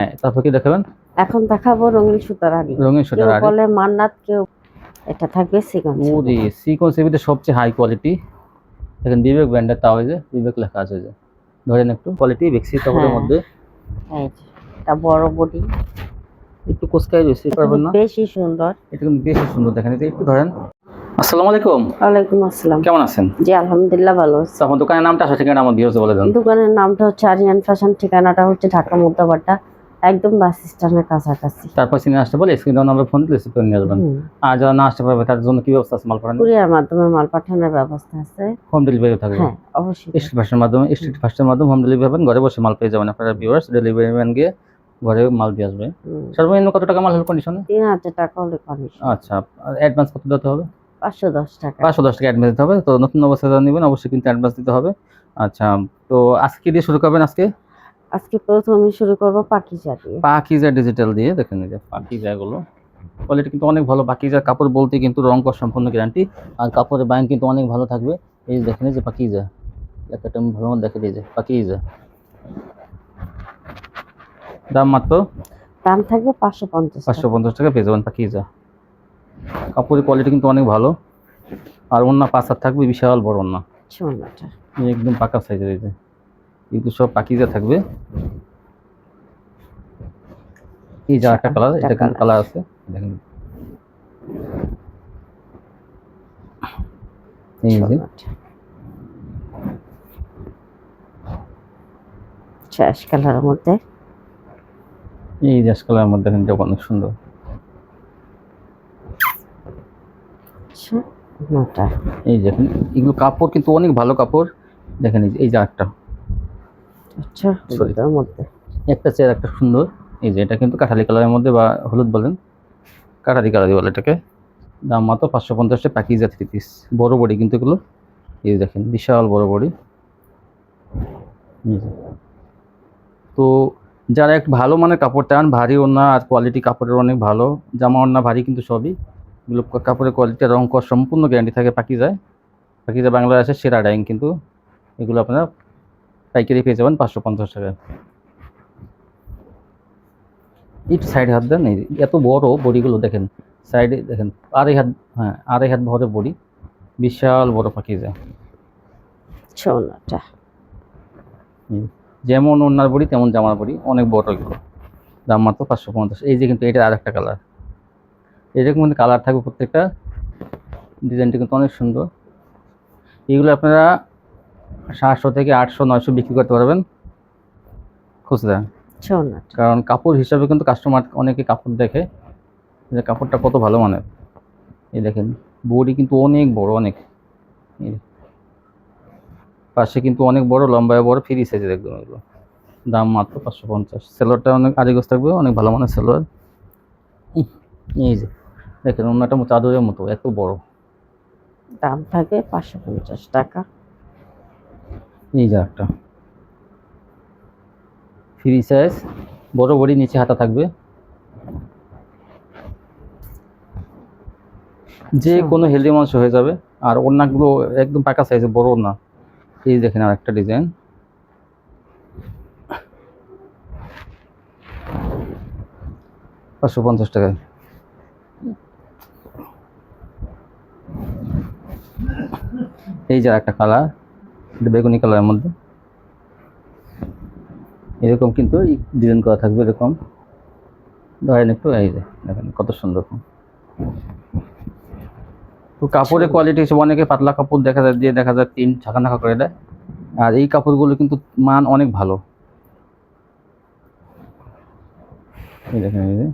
হ্যাঁ তারপর কি দেখাবেন? এখন দেখাবো রঙিন রঙিন বলে মান্নাত কেউ এটা থাকবে সিকোয়েন্স সবচেয়ে হাই কোয়ালিটি দেখেন বিবেক ব্র্যান্ডের তাও বিবেক লেখা আছে যে। ধরেন একটু কোয়ালিটি বেক্সি কাপড়ের হ্যাঁ। মধ্যে। এটা বড় বডি একটু কোসকাই রয়েছে পারবেন না। বেশি সুন্দর। এটা কিন্তু বেশি সুন্দর। দেখেন এটা একটু ধরেন। আসসালামু আলাইকুম। ওয়ালাইকুম আসসালাম। কেমন আছেন? জি আলহামদুলিল্লাহ ভালো আছি। আপনার দোকানের নামটা আসলে ঠিকানা আমার বলে দেন। দোকানের নামটা হচ্ছে আরিয়ান ফ্যাশন ঠিকানাটা হচ্ছে ঢাকা মুদ্রাবাড্ডা। একদম বাস স্ট্যান্ডের কাছাকাছি। তারপর সিনে আসতে বলে স্ক্রিন নাম্বার ফোন দিলে করে নিয়ে হুম। আর যারা না আসতে পারবে তার জন্য কি ব্যবস্থা আছে? মাল পাঠানো কুরিয়ার মাধ্যমে মাল পাঠানোর ব্যবস্থা আছে। হোম ডেলিভারি থাকবে। হ্যাঁ অবশ্যই। স্ট্রিট ফাস্টের মাধ্যমে স্ট্রিট ফাস্টের মাধ্যমে হোম ডেলিভারি পাবেন ঘরে বসে মাল পেয়ে যাবেন আপনারা ভিউয়ার্স ডেলিভারি ম্যান গিয়ে ঘরে মাল দিয়ে আসবে। সর্বনিম্ন কত টাকা মাল হল কন্ডিশনে তিন হাজার টাকা হলে কমিশন আচ্ছা অ্যাডভান্স কত দিতে হবে? পাঁচশো দশ টাকা। পাঁচশো দশ টাকা অ্যাডভান্স দিতে হবে। তো নতুন অবস্থা নেবেন অবশ্যই কিন্তু অ্যাডভান্স দিতে হবে। আচ্ছা তো আজকে দিয়ে শুরু করবেন আজকে? আজকে প্রথমে শুরু করব পাখিজা দিয়ে। পাকিজা ডিজিটাল দিয়ে দেখেন এই যে পাকিজাগুলো। কোয়ালিটি কিন্তু অনেক ভালো পাকিজার কাপড় বলতে কিন্তু রং কর সম্পূর্ণ গ্যারান্টি আর কাপড়ের বাইন কিন্তু অনেক ভালো থাকবে। এই যে দেখেন এই যে পাকিজা একটা ভালো দেখে দিয়েছে পাকিজা। দাম মাত্র? দাম থাকবে পাঁচশো পঞ্চাশ পাঁচশো পঞ্চাশ টাকা পেয়ে যাবেন পাকিজা। কাপড়ের কোয়ালিটি কিন্তু অনেক ভালো। আর অন্য পাঁচ থাকবে বিশাল বড় অন্য একদম পাকা সাইজের এই যে। এগুলো সব পাকিজা থাকবে এই যে একটা কালার এটা কিন্তু কালার আছে দেখেন। এই যে। শেষ কালারের মধ্যে। এই যে কালারের মধ্যে এটা অনেক সুন্দর। আচ্ছা, এই দেখেন এগুলো কাপড় কিন্তু অনেক ভালো কাপড়। দেখেন এই যে এই যে একটা আচ্ছা. হলুদের মধ্যে। একটা চেয়ার একটা সুন্দর। এই যে এটা কিন্তু কাঠালি কালারের মধ্যে বা হলুদ বলেন। কাঠালি কালারই বলে এটাকে। দাম মাত্র পাঁচশো পঞ্চাশটা প্যাকিজা থ্রি পিস বড় বডি কিন্তু এগুলো। এই দেখেন বিশাল বড় বডি। তো যারা একটু ভালো মানের কাপড় চান ভারী ওড়না আর কোয়ালিটি কাপড়ের অনেক ভালো জামা ওড়না ভারী কিন্তু সবই। এগুলো কাপড়ের কোয়ালিটি রং কর সম্পূর্ণ গ্যারান্টি থাকে পাকিজায়। পাকিজা বাংলাদেশের সেরা ডাইং কিন্তু। এগুলো আপনারা পাইকারি পেয়ে যাবেন পাঁচশো পঞ্চাশ টাকা। একটু সাইডে হাত দেন এত বড় বড়িগুলো দেখেন সাইডে দেখেন আড়াই হাত হ্যাঁ আড়াই হাত ভরে বড়ি বিশাল বড় পাখি যায় যেমন ওনার বড়ি তেমন জামার বড়ি অনেক বড় এগুলো। দাম মাত্র পাঁচশো পঞ্চাশ। এই যে কিন্তু এটা আর একটা কালার এরকম কিন্তু কালার থাকবে প্রত্যেকটা। ডিজাইনটা কিন্তু অনেক সুন্দর। এগুলো আপনারা সাতশো থেকে আটশো নয়শো বিক্রি করতে পারবেন। খুচরা। সোনাটা কারণ কাপড় হিসাবে কিন্তু কাস্টমার অনেকে কাপড় দেখে যে কাপড়টা কত ভালো মানের। এই দেখেন বডি কিন্তু অনেক বড় অনেক। পাশে কিন্তু অনেক বড় লম্বায় বড় ফ্রি সাইজের একদম এগুলো। দাম মাত্র পাঁচশো পঞ্চাশ। সেলোয়ারটা অনেক আদিগজ থাকবে অনেক ভালো মানের সেলোয়ার। এই যে দেখেন অন্যটা চাদরের মতো এত বড়। দাম থাকে পাঁচশো পঞ্চাশ টাকা। এই যে একটা। ফ্রি সাইজ বড় বড়ি নিচে হাতা থাকবে। যে আচ্ছা। কোনো হেলদি মাংস হয়ে যাবে। আর ওড়নাগুলো একদম পাকা সাইজে বড় ওড়না। এই দেখেন আর একটা ডিজাইন পাঁচশো পঞ্চাশ টাকায়। এই যে একটা কালার এটা বেগুনি কালারের মধ্যে। এরকম কিন্তু ডিজাইন করা থাকবে এরকম। ধরেন একটু এই যে দেখেন কত সুন্দর। তো কাপড়ের কোয়ালিটি হিসেবে অনেকে পাতলা কাপড় দেখা যায় দিয়ে দেখা যায় তিন ছাকা নাকা করে দেয়। আর এই কাপড়গুলো কিন্তু মান অনেক ভালো। এই দেখেন এই যে।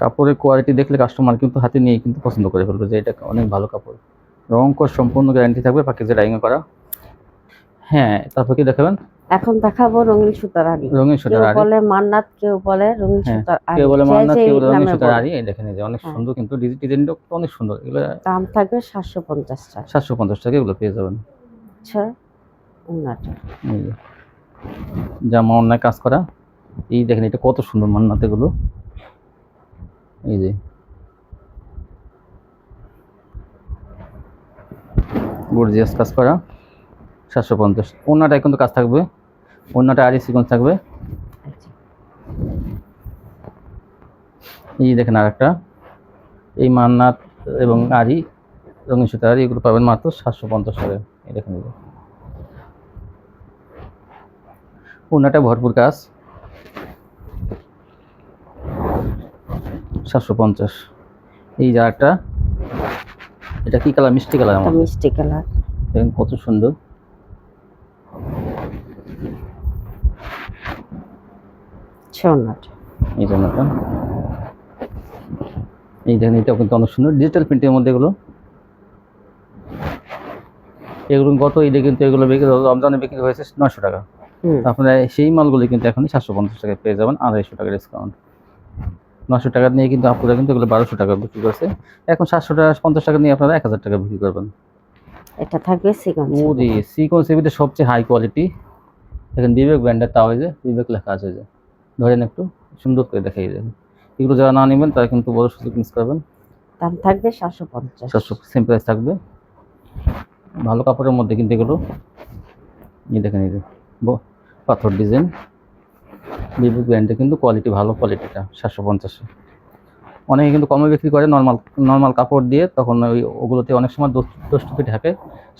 কাপড়ের কোয়ালিটি দেখলে কাস্টমার কিন্তু হাতে নিয়ে কিন্তু পছন্দ করে ফেলবে যে এটা অনেক ভালো কাপড়। রং কর সম্পূর্ণ গ্যারান্টি থাকবে পাকিজে ডাইং করা। হ্যাঁ তারপর কি দেখাবেন? এখন দেখাবো রঙিন সুতার আড়ি। রঙিন সুতার আড়ি। বলে মান্নাত কেউ বলে রঙিন হ্যাঁ, সুতার আড়ি। কেউ বলে মান্নাত কেউ রঙিন সুতার। আড়ি। এই দেখেন এই যে অনেক হ্যাঁ। সুন্দর কিন্তু ডিজাইনটা অনেক সুন্দর। এগুলো দাম থাকবে সাতশো পঞ্চাশ টাকা। সাতশো পঞ্চাশ টাকা এগুলো পেয়ে যাবেন। আচ্ছা যে জামা অন্যায় কাজ করা। এই দেখেন এটা কত সুন্দর মান্নাত এগুলো। এই যে গর্জিয়াস কাজ করা। সাতশো পঞ্চাশ। ওনাটাই কিন্তু কাজ থাকবে। অন্যটা আরই সিকোয়েন্স থাকবে। এই দেখেন আর একটা এই মান্নাত এবং আরি রঙিন সুতা আরি এগুলো পাবেন মাত্র সাতশো পঞ্চাশ টাকা এই দেখেন। অন্যটা ভরপুর কাজ। সাতশো পঞ্চাশ। এই যে একটা এটা কি কালার? মিষ্টি কালার আমার। মিষ্টি কালার। দেখেন কত সুন্দর। এই এই দেখেন কিন্তু অনেক সুন্দর। ডিজিটাল প্রিন্টের মধ্যে এগুলো। এগুলো গত ঈদে কিন্তু এগুলো বিক্রি রমজানে বিক্রি হয়েছে নয়শো টাকা। আপনারা সেই মালগুলি কিন্তু এখন সাতশো পঞ্চাশ টাকায় পেয়ে যাবেন আড়াইশো টাকা ডিসকাউন্ট নশো টাকা নিয়ে কিন্তু আপনারা কিন্তু এগুলো বারোশো টাকা বিক্রি করছে। এখন সাতশো টাকা পঞ্চাশ টাকা নিয়ে আপনারা এক হাজার টাকা বিক্রি করবেন। এটা থাকবে সিকোয়েন্স ওরে সিকোয়েন্স এবিতে সবচেয়ে হাই কোয়ালিটি দেখেন বিবেক ব্র্যান্ডের তাও হয়েছে বিবেক লেখা আছে যে। ধরেন একটু সুন্দর করে দেখাই যায় এগুলো যারা না নেবেন তারা কিন্তু বড় সুযোগ মিস করবেন। দাম থাকবে সাতশো পঞ্চাশ। সাতশো সেম প্রাইস থাকবে। ভালো কাপড়ের মধ্যে কিন্তু এগুলো এই দেখেন এই যে পাথর ডিজাইন বিবেক ব্র্যান্ডে কিন্তু কোয়ালিটি ভালো কোয়ালিটিটা সাতশো পঞ্চাশে। অনেকে কিন্তু কমে বিক্রি করে নর্মাল নর্মাল কাপড় দিয়ে, তখন ওই ওগুলোতে অনেক সময় দোষ দোষটুপি থাকে,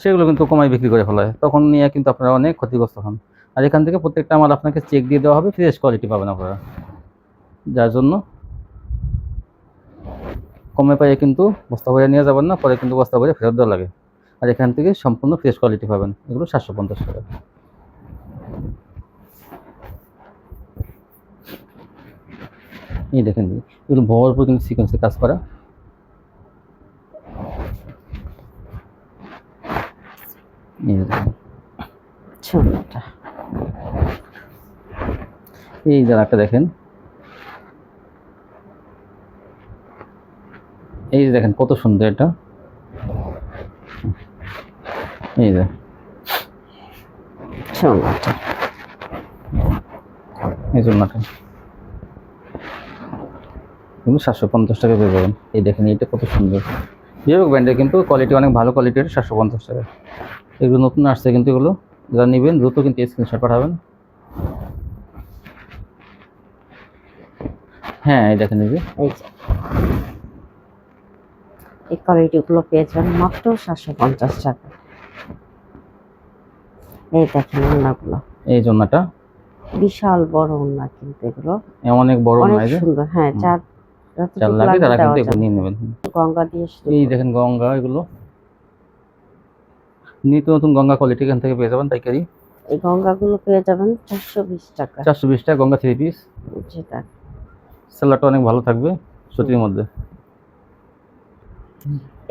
সেগুলো কিন্তু কমায় বিক্রি করে ফেলায় তখন নিয়ে কিন্তু আপনারা অনেক ক্ষতিগ্রস্ত হন। আর এখান থেকে প্রত্যেকটা মাল আপনাকে চেক দিয়ে দেওয়া হবে ফ্রেশ কোয়ালিটি পাবেন আপনারা। যার জন্য কমে পাইয়ে কিন্তু বস্তা ভরে নিয়ে যাবেন না, পরে কিন্তু বস্তা ভরে ফেরত দেওয়া লাগে। আর এখান থেকে সম্পূর্ণ ফ্রেশ কোয়ালিটি পাবেন, এগুলো সাতশো পঞ্চাশ টাকা। এই দেখেন এগুলো ভরপুর কিন্তু সিকোয়েন্সে কাজ করা। এই জায়গাটা দেখেন। এই যে দেখেন। কত সুন্দর এটা। এই যে। এই জন্যটা। কিন্তু সাতশো পঞ্চাশ টাকা পেয়ে যাবেন। এই দেখেন এটা কত সুন্দর। বিবেক ব্র্যান্ডের কিন্তু কোয়ালিটি অনেক ভালো কোয়ালিটির সাতশো পঞ্চাশ টাকা এগুলো নতুন আসছে কিন্তু এগুলো। যারা নেবেন দ্রুত কিন্তু স্ক্রিনশট পাঠাবেন। হ্যাঁ এই দেখেন এই যে। এই কোয়ালিটিগুলো পেয়ে যাবেন মাত্র সাতশো পঞ্চাশ টাকা এই দেখেন ওনাগুলো এই জন্যটা বিশাল বড় ওনা কিন্তু এগুলো। অনেক বড় অনেক সুন্দর হ্যাঁ চার যতটুকু লাগে তারা কিন্তু এগুলো নিয়ে নেবেন। গঙ্গা দিয়ে এই দেখেন গঙ্গা এগুলো। নিত্য নতুন গঙ্গা কোয়ালিটি এখান থেকে পেয়ে যাবেন পাইকারি। এই গঙ্গাগুলো পেয়ে যাবেন চারশো বিশ টাকা। চারশো বিশ টাকা গঙ্গা থ্রি পিস সেলারটা অনেক ভালো থাকবে সুতির মধ্যে।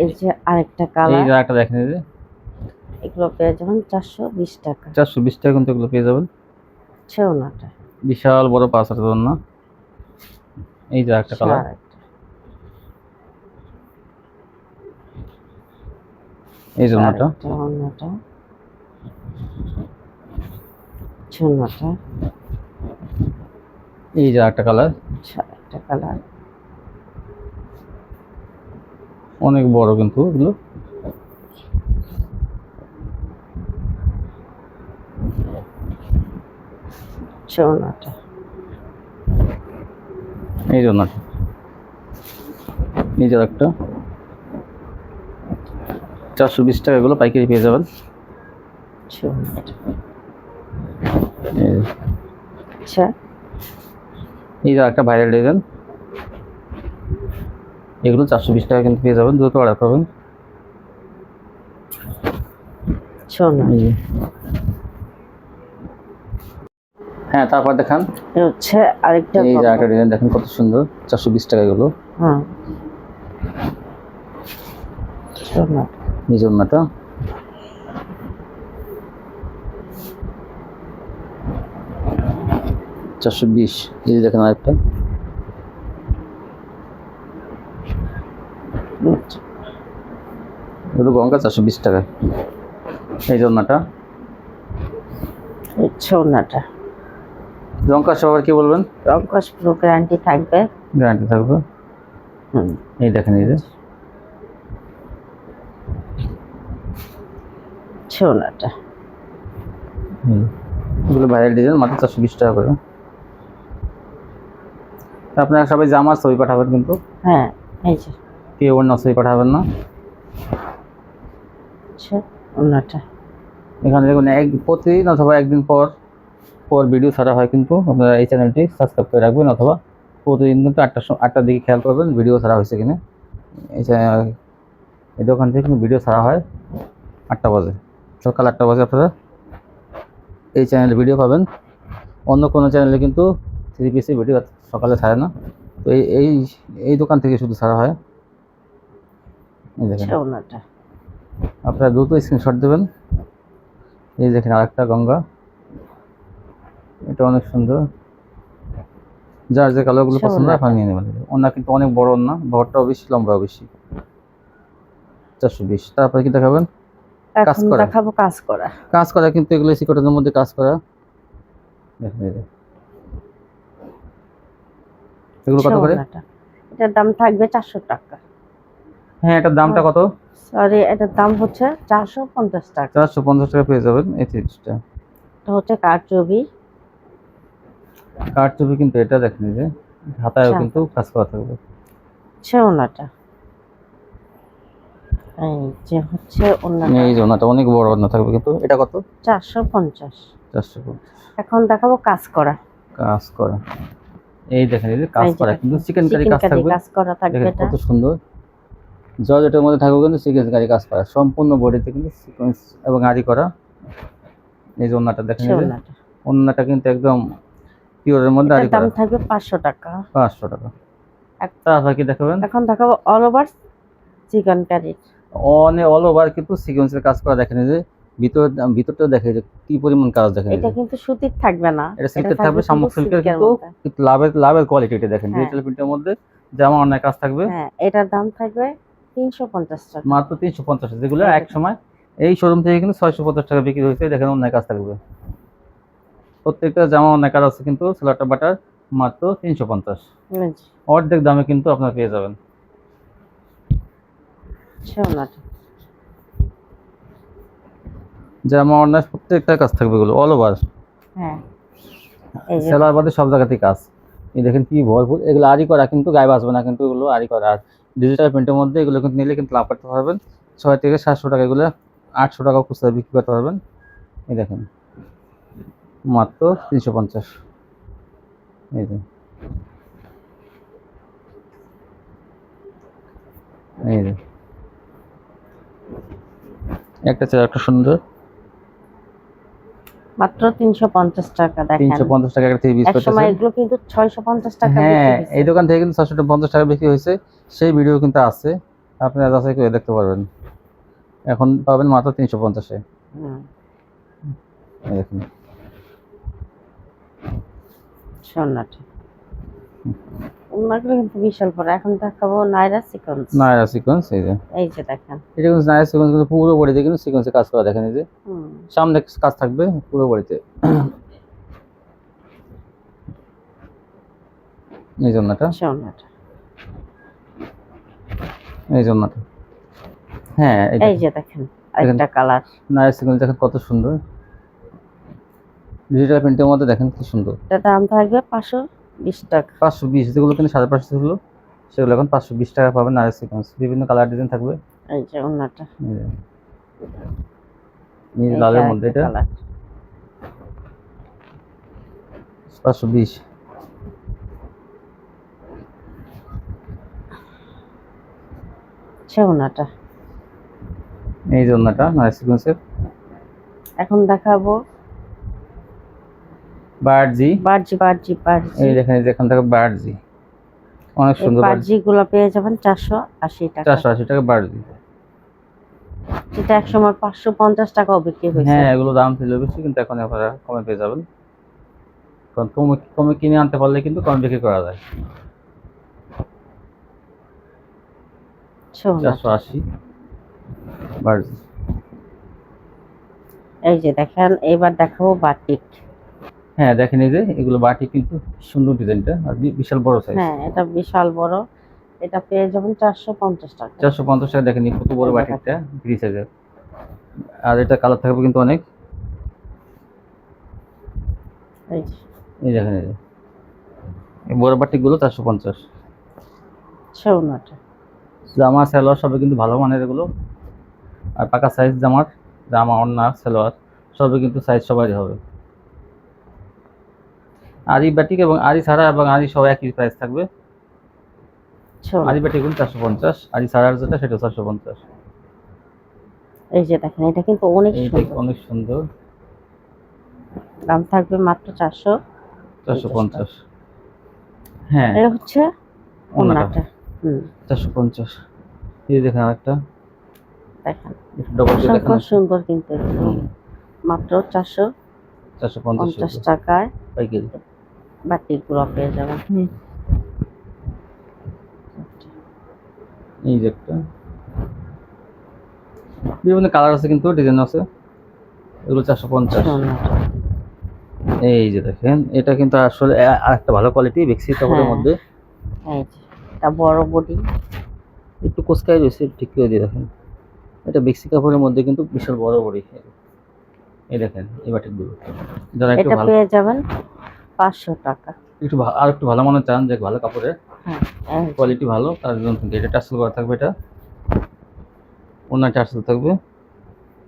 এই যে আরেকটা কালার দেখেন এই যে। এগুলো পেয়ে যাবেন চারশো বিশ টাকা। চারশো বিশ টাকা কিন্তু এগুলো পেয়ে যাবেন। বিশাল বড় পাঁচ হাজার জন্য এই যে একটা কালার। এই আরেকটা অন্যটা। ছেউনাটা এই যে একটা কালার একটা কালার অনেক বড় কিন্তু এগুলো। ছেউনাটা এই জন্যটা এই যে একটা। চারশো বিশ টাকা এগুলো পাইকারি পেয়ে যাবেন। আচ্ছা। এই যে একটা ভাইরাল ডিজাইন এগুলো চারশো বিশ টাকা কিন্তু পেয়ে যাবেন দ্রুত অর্ডার করবেন যে। হ্যাঁ তারপর দেখান। হচ্ছে আরেকটা এই যে। একটা ডিজাইন দেখেন কত সুন্দর। চারশো বিশ টাকা এগুলো। হ্যাঁ। এই জন্যটা চারশো বিশ। এই যে দেখেন আরেকটা। গঙ্গা চারশো বিশ টাকা এই জন্যটা ছেউনাটা লঙ্কা সবার কি বলবেন? রঙ্কশ পুরো গ্যারান্টি থাকবে। গ্যারান্টি থাকবে? হুম। এই দেখেন এই যে। ছেউনাটা হুম। এগুলো ভাইরাল ডিজাইন মাত্র চারশো বিশ টাকা করে। আপনারা সবাই জামার ছবি পাঠাবেন কিন্তু। হ্যাঁ এই যে। কেউ অন্য ছবি পাঠাবেন না। হচ্ছে ওনাটা এখানে দেখুন এক প্রতিদিন অথবা একদিন পর পর ভিডিও ছাড়া হয় কিন্তু আপনারা এই চ্যানেলটি সাবস্ক্রাইব করে রাখবেন অথবা প্রতিদিন কিন্তু আটটার সময় আটটার দিকে খেয়াল করবেন ভিডিও ছাড়া হয়েছে কিনা। এই চ্যানেল এই দোকান থেকে কিন্তু ভিডিও ছাড়া হয় আটটা বাজে। সকাল আটটা বাজে আপনারা এই চ্যানেলে ভিডিও পাবেন। অন্য কোনো চ্যানেলে কিন্তু থ্রি পিসি ভিডিও সকালে ছাড়ে না। তো এই এই এই দোকান থেকে শুধু ছাড়া হয়। এই দেখেন। আপনারা দ্রুত স্ক্রিনশট দেবেন। এই দেখেন আরেকটা গঙ্গা। এটা অনেক সুন্দর। যার যে কালারগুলো পছন্দ হয় আপনারা নিয়ে নেবেন। ওনা কিন্তু অনেক বড় না বড়টাও বেশি লম্বাও বেশি। চারশো বিশ। তারপরে কি দেখাবেন? কাজ করা। দেখাবো কাজ করা। কাজ করা কিন্তু এগুলো সিকটের মধ্যে কাজ করা। এগুলো কত করে? এটার দাম থাকবে চারশো টাকা। হ্যাঁ এটার দামটা কত? সরি এটার দাম হচ্ছে চারশো পঞ্চাশ টাকা। চারশো পঞ্চাশ টাকা পেয়ে যাবেন এই এটা হচ্ছে কারচুবি ছবি কিন্তু এটা দেখেন যে হাতায়ও আচ্ছা। কিন্তু কাজ করা থাকবে। হচ্ছে ওনাটা। এই যে হচ্ছে ওনাটা। এই অনেক বড় থাকবে কিন্তু এটা কত? চারশো পঞ্চাশ। চারশো পঞ্চাশ। এখন দেখাবো কাজ করা। কাজ করা। এই দেখেন এই যে কাজ করা কিন্তু চিকেন কারি কাজ থাকবে। কাজ করা থাকবে এটা। কত সুন্দর। জর্জেটের মধ্যে থাকবে কিন্তু চিকেন কারি কাজ করা সম্পূর্ণ বডিতে কিন্তু সিকোয়েন্স এবং আরি করা। এই যে ওন্নাটা দেখেন যে ওনাটা কিন্তু একদম পিওরের মধ্যে আরি দাম থাকবে পাঁচশো টাকা। পাঁচশো টাকা। এক- তারপর কি দেখাবেন? এখন দেখাবো অল ওভার চিকেন কারি অনেক অল ওভার কিন্তু সিকোয়েন্সের কাজ করা দেখেন যে ভিতর ভিতরটা দেখে যে কি পরিমাণ কাজ দেখেন এটা কিন্তু সুতির থাকবে না। এটা সিল্কের থাকবে শামুক সিল্কের কিন্তু কিন্তু লাভের লাভের কোয়ালিটিটা দেখেন হ্যাঁ। ডিজিটাল প্রিন্টের মধ্যে জামা অনেক কাজ থাকবে। হ্যাঁ এটার দাম থাকবে তিনশো পঞ্চাশ টাকা। মাত্র তিনশো পঞ্চাশ যেগুলো এই এক সময় এই শোরুম থেকে কিন্তু ছয়শো পঞ্চাশ টাকা বিক্রি হয়েছে দেখেন অনেক কাজ থাকবে। প্রত্যেকটা জামা অনেক আছে কিন্তু সেলাটা বাটার মাত্র তিনশো পঞ্চাশ। অর্ধেক দামে কিন্তু আপনার পেয়ে যাবেন। জামা অন্যায় প্রত্যেকটা কাজ থাকবে এগুলো অল ওভার হ্যাঁ। সেলার বাদে সব জায়গাতেই কাজ। এই দেখেন কি ভরপুর এগুলো আরি করা কিন্তু গায়ে বাঁচবে না কিন্তু এগুলো আরি করা। আর ডিজিটাল প্রিন্টের মধ্যে এগুলো কিন্তু নিলে কিন্তু লাভ করতে পারবেন। ছয় থেকে সাতশো টাকা এগুলো আটশো টাকা খুচরা বিক্রি করতে পারবেন। এই দেখেন। মাত্র তিনশো পঞ্চাশ। এই যে। এই যে। একটা একটা সুন্দর। মাত্র টাকা দেখেন। টাকা একটা থ্রি পিস এক সময় এগুলো কিন্তু ছয়শো পঞ্চাশ টাকা হ্যাঁ এই দোকান থেকে কিন্তু টাকা বিক্রি হয়েছে। সেই ভিডিও কিন্তু আছে। আপনারা যাচাই করে দেখতে পারবেন। এখন পাবেন মাত্র তিনশো পঞ্চাশে। হুম, দেখুন। কিন্তু বিশাল বড়। এখন দেখাবো নাইরা সিকোয়েন্স। এই যে। এই যে দেখেন। এটা কিন্তু সিকোয়েন্স কিন্তু পুরো বডিতে কিন্তু সিকোয়েন্সে কাজ করা দেখেন এই যে। সামনে কাজ থাকবে পুরো বডিতে। এই জন্যটা এই জন্যটা হ্যাঁ এই যে দেখেন একটা কালার। নায়রা সিকোয়েন্স দেখেন কত সুন্দর। ডিজিটাল প্রিন্টের মধ্যে দেখেন কি সুন্দর। এটা দাম থাকবে পাঁচশো বিশ টাকা। পাঁচশো বিশ যেগুলো কিন্তু সাড়ে পাঁচশো ছিল সেগুলো এখন পাঁচশো বিশ টাকা পাবেন আর সিকোয়েন্স বিভিন্ন কালার ডিজাইন থাকবে। এই যে ওনাটা যে। নীল লালের মধ্যে এটা। পাঁচশো বিশ। হচ্ছে ওনাটা এই জন্যটা নাইস সিকোয়েন্সের এখন দেখাবো বার্জি। বার্জি বার্জি বার্জি। এই দেখেন এখান থেকে বার্জি। অনেক সুন্দর বার্জি। গুলো পেয়ে যাবেন চারশো আশি টাকা। চারশো আশি টাকা বার্জি। যেটা এক সময় পাঁচশো পঞ্চাশ টাকাও বিক্রি হয়েছে। হ্যাঁ এগুলো দাম ছিল বেশি কিন্তু এখন আপনারা কমে পেয়ে যাবেন। কারণ কমে কমে কিনে আনতে পারলে কিন্তু কমে বিক্রি করা যায়। হচ্ছে ওনাটা। চারশো আশি বার্জি। এই যে দেখেন এবার দেখাবো বাটিক। হ্যাঁ দেখেন এই যে এগুলো বাটি কিন্তু সুন্দর ডিজাইনটা আর বিশাল বড় সাইজ হ্যাঁ এটা বিশাল বড়। এটা পেয়ে যাবেন চারশো পঞ্চাশ টাকা। চারশো পঞ্চাশ টাকা দেখেন কত বড় বাটিকটা থ্রি সাইজের আর এটা কালার থাকবে কিন্তু অনেক। এই দেখেন এই এই বড় চারশো পঞ্চাশ। আচ্ছা জামা সালোয়ার সবই কিন্তু ভালো মানের এগুলো। আর পাকা সাইজ জামার জামা অন্যার সালোয়ার সবই কিন্তু সাইজ সবারই হবে। আরি বাটিক এবং আরি ছাড়া এবং আরি সব একই প্রাইস থাকবে। আরি বাটিকগুলো চারশো পঞ্চাশ আরি ছাড়ার যেটা সেটা চারশো পঞ্চাশ। এই যে দেখেন এটা কিন্তু অনেক সুন্দর। অনেক সুন্দর। দাম থাকবে মাত্র চারশো চারশো পঞ্চাশ। হ্যাঁ। এটা হচ্ছে ওনাটা। ওনাটা। হুম। চারশো পঞ্চাশ। এই দেখেন আরেকটা। দেখেন। ডবল সুন্দর কিন্তু। মাত্র চারশো চারশো পঞ্চাশ টাকায়। পাইকারি। বাটিগুলো পেয়ে যাবেন এই যে একটা। বিভিন্ন কালার আছে কিন্তু ডিজাইন আছে। এগুলো চারশো পঞ্চাশ। এই যে দেখেন এটা কিন্তু আসলে আরেকটা ভালো কোয়ালিটি বেক্সি কাপড়ের হ্যাঁ। মধ্যে। এটা বড় বডি। একটু কোচকাই রয়েছে ঠিক করে দিয়ে দেখেন। এটা বেক্সি কাপড়ের মধ্যে কিন্তু বিশাল বড় বড়ি। এই দেখেন এই বাটিকগুলো যারা একটু ভালো পেয়ে যাবেন। পাঁচশো টাকা। একটু আর একটু ভালো মানের চান যে ভালো কাপড়ের? হ্যাঁ কোয়ালিটি ভালো তার জন্য এটা টার্সেল করা থাকবে এটা। অন্য টার্সেল থাকবে।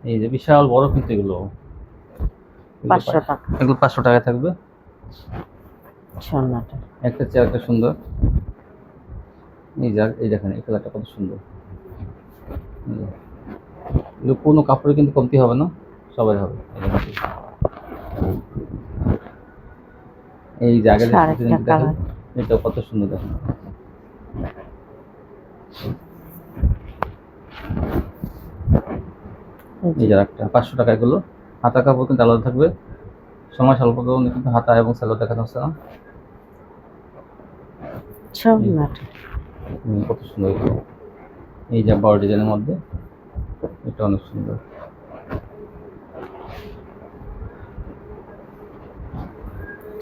এই যে বিশাল বড় কিন্তু এগুলো। পাঁচশো টাকা। এগুলো পাঁচশো টাকা থাকবে। সোনাটা একটা চেয়ারটা সুন্দর। এই যাক এই দেখেন এই কালারটা কত সুন্দর। কোনো কাপড়ে কিন্তু কমতি হবে না সবাই হবে। এই দেখেন। colour। এটা কত সুন্দর দেখেন। এই যে, একটা পাঁচশো টাকা এগুলো। হাতা কাপড় কিন্তু আলাদা থাকবে। সময় স্বল্প কারণে কিন্তু হাতা এবং স্যালো দেখানো হচ্ছে না। কত সুন্দর এই যে বড় ডিজাইনের মধ্যে এটা অনেক সুন্দর।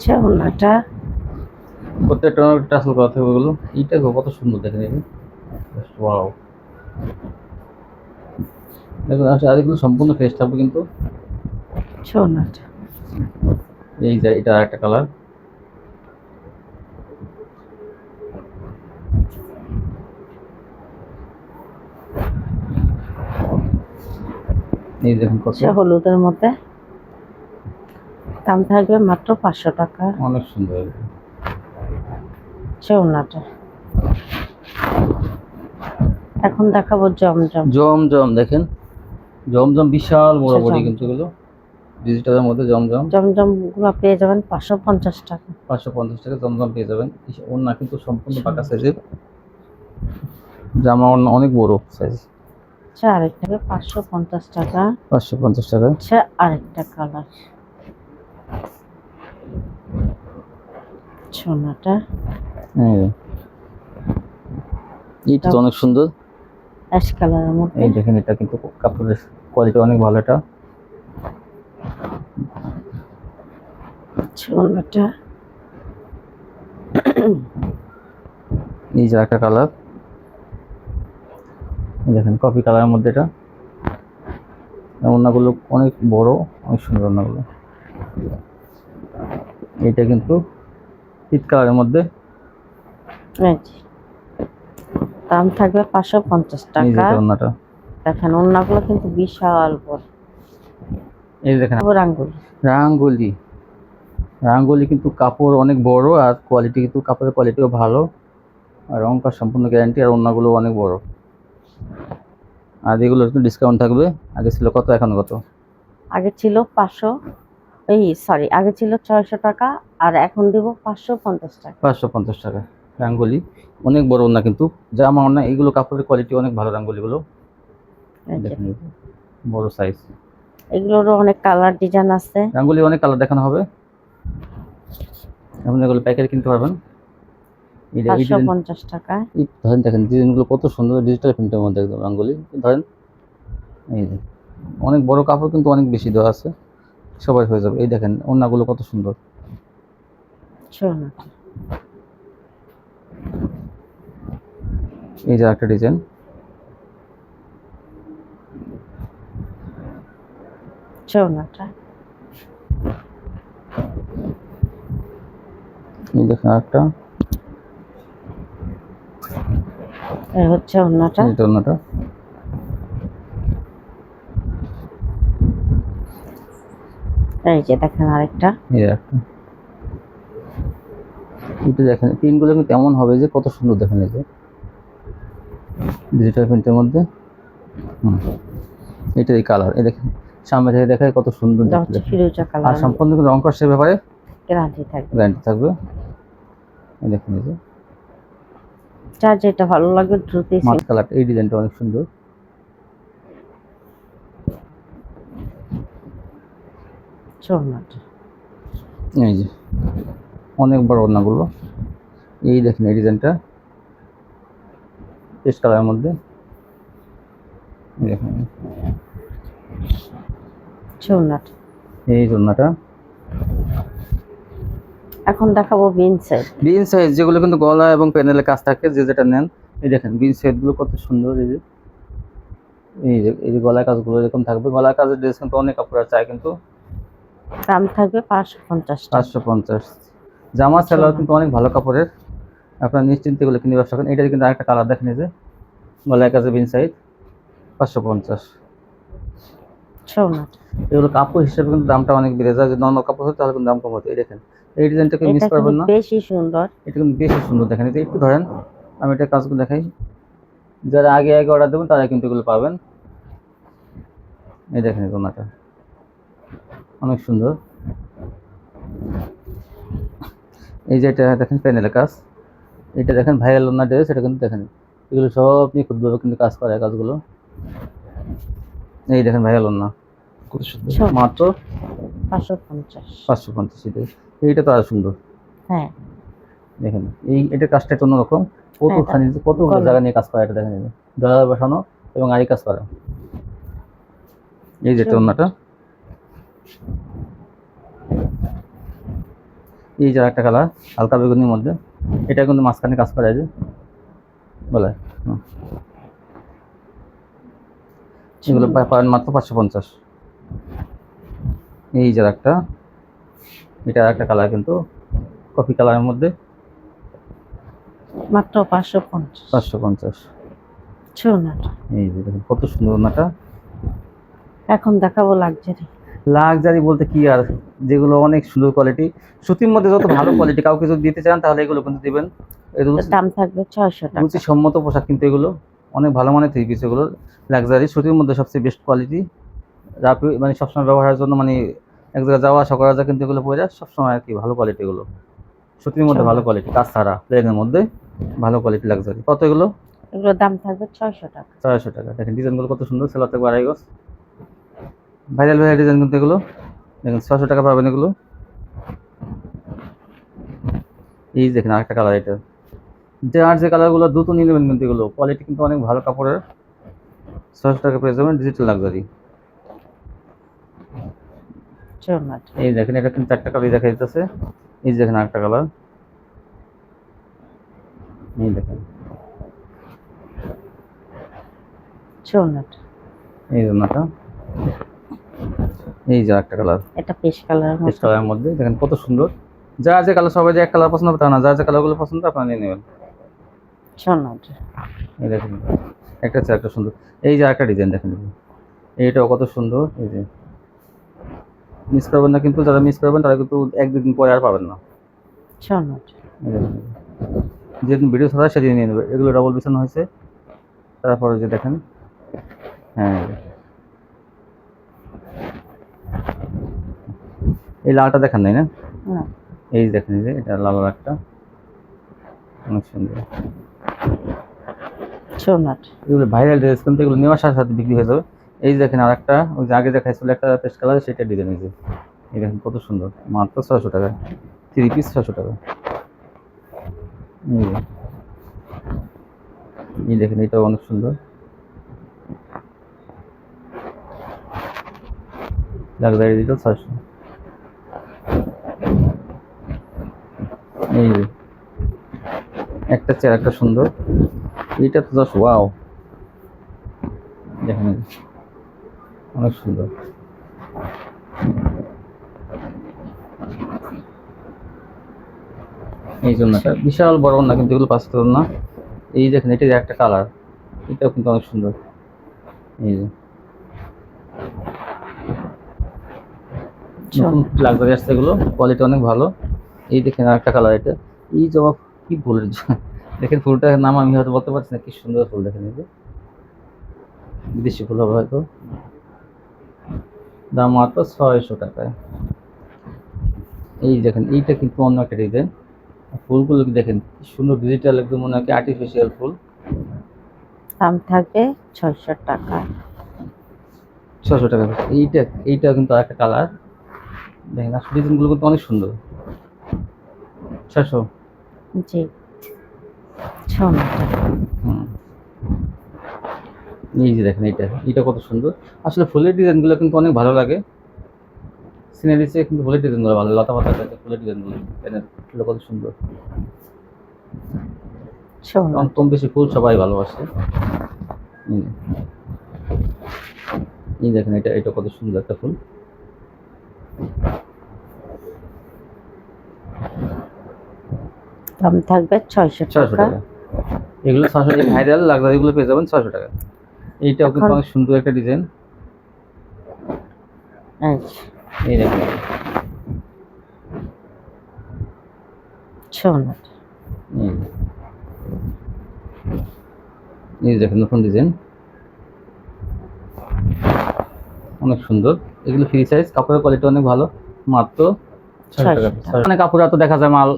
সোনাটা প্রত্যেকটা টাসল করা থাকবে ওগুলো এইটা কত সুন্দর দেখেন এই ওয়াও। দেখুন আসলে আর এগুলো সম্পূর্ণ ফ্রেশ থাকবে কিন্তু। সোনাটা এই যে এটা একটা কালার এই দেখুন কত। সে হলুদের মধ্যে? দাম থাকবে মাত্র পাঁচশো টাকা। অনেক সুন্দর। এখন দেখাবো জমজম। জমজম দেখেন। জমজম বিশাল বড় আচ্ছা, বড়ি কিন্তু এগুলো। ডিজিটালের মধ্যে জমজম। জমজমগুলো পেয়ে যাবেন পাঁচশো পঞ্চাশ টাকা। পাঁচশো পঞ্চাশ টাকা জমজম পেয়ে যাবেন। ইস- ওড়না কিন্তু সম্পূর্ণ পাকা সাইজের। জামা ওড়না অনেক বড় সাইজ। আচ্ছা আরেকটা পাঁচশো পঞ্চাশ টাকা। পাঁচশো পঞ্চাশ টাকা। আচ্ছা আরেকটা কালার সোনাটা। এইটা তো অনেক সুন্দর। অ্যাশ কালারের মধ্যে। এই দেখেন এটা কিন্তু কাপড়ের কোয়ালিটি অনেক ভালো এটা। সোনাটা। এই যে একটা কালার। দেখেন কফি কালারের মধ্যে এটা। ওড়নাগুলো অনেক বড় অনেক সুন্দর ওড়নাগুলো এটা কিন্তু পিট কালারের মধ্যে দাম থাকবে পাঁচশো পঞ্চাশ টাকা। দেখেন ওড়নাগুলো কিন্তু বিশাল বড়। এই দেখেন। আবার আঙ্গুল রাঙ্গুলি। রাঙ্গুলি কিন্তু কাপড় অনেক বড় আর কোয়ালিটি কিন্তু কাপড়ের কোয়ালিটিও ভালো। আর রঙকার সম্পূর্ণ গ্যারান্টি আর অন্যগুলো অনেক বড়। আর এগুলোর ডিসকাউন্ট থাকবে। আগে ছিল কত এখন কত? আগে ছিল পাঁচশো। এই সরি আগে ছিল ছয়শো টাকা আর এখন দিব পাঁচশো পঞ্চাশ টাকা। পাঁচশো পঞ্চাশ টাকা রাঙ্গুলি। অনেক বড় ওনা কিন্তু। জামা ওনা এগুলো কাপড়ের কোয়ালিটি অনেক ভালো রাঙ্গুলিগুলো। বড় সাইজ এগুলোরও অনেক কালার ডিজাইন আছে। রাঙ্গুলি অনেক কালার দেখানো হবে। আপনি এগুলো প্যাকেট কিনতে পারবেন। পাঁচশো পঞ্চাশ টাকা। ধরেন দেখেন ডিজাইনগুলো কত সুন্দর ডিজিটাল প্রিন্টের মধ্যে একদম রাঙ্গুলি। ধরেন এই যে অনেক বড় কাপড় কিন্তু অনেক বেশি দেওয়া আছে। সবাই হয়ে যাবে। এই দেখেন ওড়নাগুলো কত সুন্দর। এই যে একটা ডিজাইন। এই দেখেন একটা হচ্ছে অন্যটা অন্যটা এই যে দেখেন আরেকটা। এই একটা। এটা দেখেন প্রিন্টগুলো কিন্তু এমন হবে যে কত সুন্দর দেখেন এই যে। ডিজিটাল প্রিন্টের মধ্যে। হুম। এটা এই কালার এই দেখেন সামনে থেকে দেখায় কত সুন্দর হচ্ছে আর সম্পূর্ণ কিন্তু রং কষের ব্যাপারে গ্যারান্টি থাকবে। গ্যারান্টি থাকবে। এই দেখেন এই যে। যার যেটা ভালো লাগবে দ্রুতই মাছ কালার এই ডিজাইনটা অনেক সুন্দর। চোরনাটা এই যে অনেক বড় ওড়নাগুলো এই দেখেন এই ডিজাইনটা পেস্ট কালারের মধ্যে। দেখেন। এই ওড়নাটা এখন দেখাবো বিন সেট বিন সাইজ যেগুলো কিন্তু গলা এবং প্যানেলের কাজ থাকে যে যেটা নেন। এই দেখেন বিন সাইজগুলো কত সুন্দর এই যে। এই যে এই যে গলার কাজগুলো এরকম থাকবে। গলার কাজের ড্রেস কিন্তু অনেক কাপড় চায় কিন্তু দাম থাকবে পাঁচশো পঞ্চাশ পাঁচশো পঞ্চাশ। জামা সালোয়ার কিন্তু অনেক ভালো কাপড়ের। আপনার নিশ্চিন্তে এগুলো কিনে ব্যবসা করেন। এটা কিন্তু আরেকটা কালার দেখেন এই যে গলার কাছে বিন সাইজ পাঁচশো পঞ্চাশ। এগুলো কাপড় হিসেবে কিন্তু দামটা অনেক বেড়ে যায়। যদি নর্মাল কাপড় হতো তাহলে কিন্তু দাম কম হতো। এই দেখেন এই ডিজাইনটাকে মিস করবেন না। বেশি সুন্দর। এটা কিন্তু বেশি সুন্দর। দেখেন এটা একটু ধরেন আমি এটা কাজগুলো দেখাই। যারা আগে আগে অর্ডার দেবেন তারা কিন্তু এগুলো পাবেন। এই দেখেন দোনাটা অনেক সুন্দর। এই যে এটা দেখেন প্যানেলের কাজ। এটা দেখেন ভাইরাল ওনার ড্রেস এটা কিন্তু দেখেন। এগুলো সব নিখুঁতভাবে কিন্তু কাজ করে কাজগুলো। এই দেখেন ভাইরাল ওনা কত সুন্দর। মাত্র পাঁচশো পঞ্চাশ। পাঁচশো পঞ্চাশ এইটা তো আরও সুন্দর। হ্যাঁ। দেখেন এই এটা কাজটা একটু অন্যরকম। হ্যাঁ, কতখানি কতগুলো জায়গা নিয়ে কাজ করা এটা দেখেন ডলার বসানো এবং আরি কাজ করা। এই যে। অন্যটা। এই যে একটা কালার হালকা বেগুনির মধ্যে। এটা কিন্তু মাঝখানে কাজ করা যায় বলে এগুলো পাবেন মাত্র পাঁচশো পঞ্চাশ। এই যে একটা এটা একটা কালার কিন্তু কফি কালারের মধ্যে। মাত্র পাঁচশো পঞ্চাশ। পাঁচশো পঞ্চাশ। এই যে দেখুন কত সুন্দর ওনাটা এখন দেখাবো লাক্সারি লাক্সারি বলতে কি আর যেগুলো অনেক সুন্দর কোয়ালিটি সুতির মধ্যে যত ভালো কোয়ালিটি কাউকে যদি দিতে চান তাহলে এগুলো কিন্তু দিবেন। দাম থাকবে ছয়শো টাকা। রুচি সম্মত পোশাক কিন্তু এগুলো অনেক ভালো মানের থ্রি পিস এগুলো লাক্সারি সুতির মধ্যে সবচেয়ে বেস্ট কোয়ালিটি রাপি মানে সবসময় ব্যবহারের জন্য মানে এক জায়গায় যাওয়া আসা করা যায় কিন্তু এগুলো পরে যায় সবসময় আর কি ভালো কোয়ালিটি এগুলো। সুতির মধ্যে ভালো কোয়ালিটি কাজ ছাড়া প্লেনের মধ্যে ভালো কোয়ালিটি লাক্সারি কত এগুলো? এগুলোর দাম থাকবে ছয়শো টাকা। চারশো টাকা। দেখেন ডিজাইনগুলো কত সুন্দর সেলার থাকবে আড়াই গজ। ভাইরাল ভাইরাল ডিজাইন কিন্তু এগুলো। দেখেন ছশো টাকা পাবেন এগুলো। এই দেখেন আরেকটা কালার এটা। যে আর যে কালারগুলো দ্রুত নিয়ে নেবেন কিন্তু এগুলো। কোয়ালিটি কিন্তু অনেক ভালো কাপড়ের। ছশো টাকা পেয়ে যাবেন ডিজিটাল লাগজারি এই দেখেন এটা কিন্তু চারটা কালার দেখা যাচ্ছে এই দেখেন আরেকটা কালার এই দেখেন। এই জন্যটা এই যে একটা কালার এটা পেশ কালার বেশ কালারের মধ্যে দেখেন কত সুন্দর। যা যে কালার সবাই যে এক কালার পছন্দ হবে তা না যা যে কালারগুলো পছন্দ আপনারা নিয়ে নেবেন। চোরনাটা এই দেখেন একটা একটা সুন্দর। এই যে একটা ডিজাইন দেখেন। এইটাও কত সুন্দর এই যে। মিস করবেন না কিন্তু যারা মিস করবেন তারা কিন্তু এক দুদিন পরে আর পাবেন না। দেখেন যেদিন ভিডিও ছাড়া সেদিন নিয়ে নেবে। এগুলো ডবল বিছানো হয়েছে। তারপরে যে দেখেন হ্যাঁ এই লালটা দেখেন নাই না? না। এই দেখেন এই যে এটা লাল একটা অনেক সুন্দর। চোরনাটা এগুলো ভাইরাল ড্রেস কিন্তু এগুলো নেওয়ার সাথে সাথে বিক্রি হয়ে যাবে। এই দেখেন আর একটা ওই যে আগে দেখাইছিল একটা পেস্ট কালার সেটা ডিজাইন এই যে এই দেখেন কত সুন্দর। মাত্র ছশো টাকা। থ্রি পিস ছশো টাকা। এই দেখেন এটাও অনেক সুন্দর। লাক্সারি দিল ছশো এই যে একটা চেয়ার একটা সুন্দর। এটা তো জাস্ট ওয়াও দেখেন অনেক সুন্দর। এই জন্য এটা বিশাল বড় না কিন্তু এগুলো পাঁচ কালার না এই দেখেন এটার একটা কালার এটাও কিন্তু অনেক সুন্দর। এই যে। লাক্সারি আসছে এগুলো। কোয়ালিটি অনেক ভালো। এই দেখেন আরেকটা কালার এটা। এই জবা কি ফুলের দেখেন ফুলটার নাম আমি হয়তো বলতে পারছি না কি সুন্দর ফুল দেখেন এই যে। বিদেশি ফুল হবে হয়তো। দাম মাত্র ছয়শো টাকায় এই দেখেন এইটা কিন্তু অন্য একটা ডিজাইন ফুলগুলো দেখেন কি সুন্দর ডিজিটাল একদম মনে হয় আর্টিফিশিয়াল ফুল। দাম থাকবে ছয়শো টাকা। ছশো টাকা। এইটা এইটা কিন্তু আরেকটা কালার দেখেন আসলে ডিজাইনগুলো কিন্তু অনেক সুন্দর। ছশো জি। ছ এই যে দেখেন এইটা এইটা কত সুন্দর। আসলে ফুলের ডিজাইনগুলো কিন্তু অনেক ভালো লাগে। সিনারি চেয়ে কিন্তু ফুলের ডিজাইনগুলো ভালো লতা পাতা ফুলের ডিজাইনগুলো ফুলগুলো কত সুন্দর। কম বেশি ফুল সবাই ভালোবাসে। এই দেখেন এটা এটা কত সুন্দর একটা ফুল। দাম থাকবে ছয়শো ছয়শো টাকা। এগুলো ছশো টাকা। ভাইরাল লাক্সারি এগুলো পেয়ে যাবেন ছয়শো টাকা। এইটাও কিন্তু অনেক সুন্দর একটা ডিজাইন। আচ্ছা এই দেখেন এই দেখেন নতুন ডিজাইন। অনেক সুন্দর। এগুলো ফ্রি সাইজ কাপড়ের কোয়ালিটি অনেক ভালো। মাত্র মানে কাপড় তো দেখা যায় মাল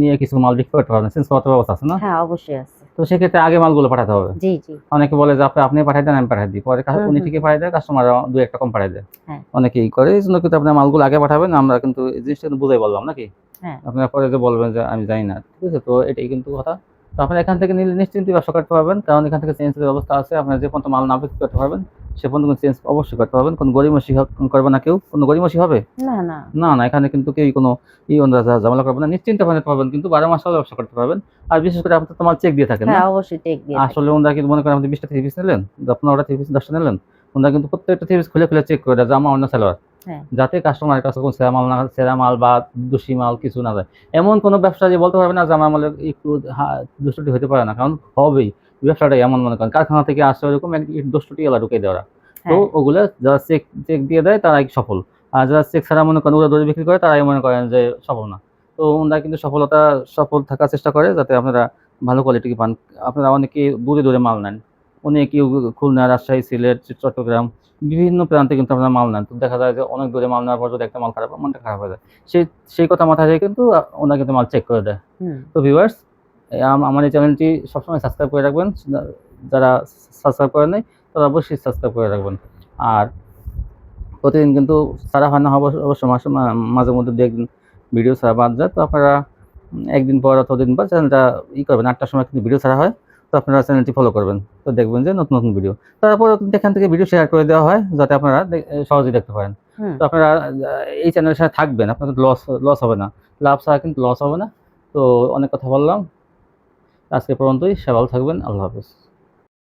নিয়ে কিছু মাল বিক্রি করতে পারবেন চেঞ্জ করার ব্যবস্থা আছে না? হ্যাঁ অবশ্যই আছে। তো সেক্ষেত্রে আগে মালগুলো পাঠাতে হবে? জি জি। অনেকে বলে যে আপনি আপনি পাঠাই দেন আমি পাঠাই দিই। পরে উনি ঠিকই দেয় কাস্টমার দু একটা কম দেয়। হ্যাঁ। অনেকেই করে এই জন্য কিন্তু আপনার মালগুলো আগে পাঠাবেন আমরা কিন্তু এই জিনিসটা বুঝাই বললাম নাকি? হ্যাঁ। আপনার পরে যে বলবেন যে আমি জানি না। ঠিক আছে তো এটাই কিন্তু কথা। তো আপনি এখান থেকে নিলে নিশ্চিন্তে ব্যবসা করতে পারবেন কারণ এখান থেকে চেঞ্জের ব্যবস্থা আছে আপনার যে পর্যন্ত মাল না বিক্রি করতে পারবেন সে পর্যন্ত কোনো চেঞ্জ অবশ্যই করতে পারবেন কোনো গরিমসি করবে না কেউ কোনো গরিমসি হবে? না না। না না এখানে কিন্তু কেউ কোনো ই অন্দাজ ঝামেলা করবে না নিশ্চিন্তে আপনি পারবেন কিন্তু বারো মাস হলে ব্যবসা করতে পারবেন আর বিশেষ করে আপনি তোমার চেক দিয়ে থাকেন হ্যাঁ অবশ্যই টেক দিয়ে আসলে ওনারা কিন্তু মনে করেন আপনি বিশটা থ্রি পিস নিলেন আপনার ওটা থ্রি পিস দশটা নিলেন ওনারা কিন্তু প্রত্যেকটা থ্রি পিস খুলে খুলে চেক করে দেয় জামা অন্য সালোয়ার হ্যাঁ। যাতে কাস্টমারের কাছে কোনো সেরা মাল না সেরা মাল বা দোষী মাল কিছু না যায়। এমন কোনো ব্যবসা যে বলতে পারবে না যে আমার মালে একটু দুষ্টটি হতে পারে না কারণ হবেই। ব্যবসাটা এমন মনে করেন। কারখানা থেকে আসে ওরকম এক দুষ্টটি এলা ঢুকে দেওয়া তো হ্যাঁ। ওগুলো যারা চেক চেক দিয়ে দেয় তারাই সফল। আর যারা চেক ছাড়া মনে করেন ওরা দড়ি বিক্রি করে তারাই মনে করেন যে সফল না। তো ওনারা কিন্তু সফলতা সফল থাকার চেষ্টা করে যাতে আপনারা ভালো কোয়ালিটি পান। আপনারা অনেকে দূরে দূরে মাল নেন। অনেকে খুলনা রাজশাহী সিলেট চট্টগ্রাম বিভিন্ন প্রান্তে কিন্তু আপনারা মাল নেন। তো দেখা যায় যে অনেক দূরে মাল নেওয়ার পর যদি একটা মাল খারাপ হয় মনটা খারাপ হয়ে যায়। সেই সেই কথা মাথায় রেখে কিন্তু ওনারা কিন্তু মাল চেক করে দেয়। তো ভিউয়ার্স আমার এই চ্যানেলটি সবসময় সাবস্ক্রাইব করে রাখবেন। যারা সাবস্ক্রাইব করেন নাই তারা অবশ্যই সাবস্ক্রাইব করে রাখবেন। আর প্রতিদিন কিন্তু সারা হয় না অবশ্য মাসে মাঝে মধ্যে দু একদিন ভিডিও ছাড়া বাদ যায়। তো আপনারা একদিন পর অথবা দিন পর চ্যানেলটা ই করবেন আটটার সময় কিন্তু ভিডিও ছাড়া হয়। তো আপনারা চ্যানেলটি ফলো করবেন তো দেখবেন যে নতুন নতুন ভিডিও তারপর কিন্তু এখান থেকে ভিডিও শেয়ার করে দেওয়া হয় যাতে আপনারা সহজেই দেখতে পারেন। তো আপনারা এই চ্যানেলের সাথে থাকবেন আপনাদের লস লস হবে না। লাভ ছাড়া কিন্তু লস হবে না। তো অনেক কথা বললাম। আজকে পর্যন্তই সেবাল থাকবেন আল্লাহ হাফেজ।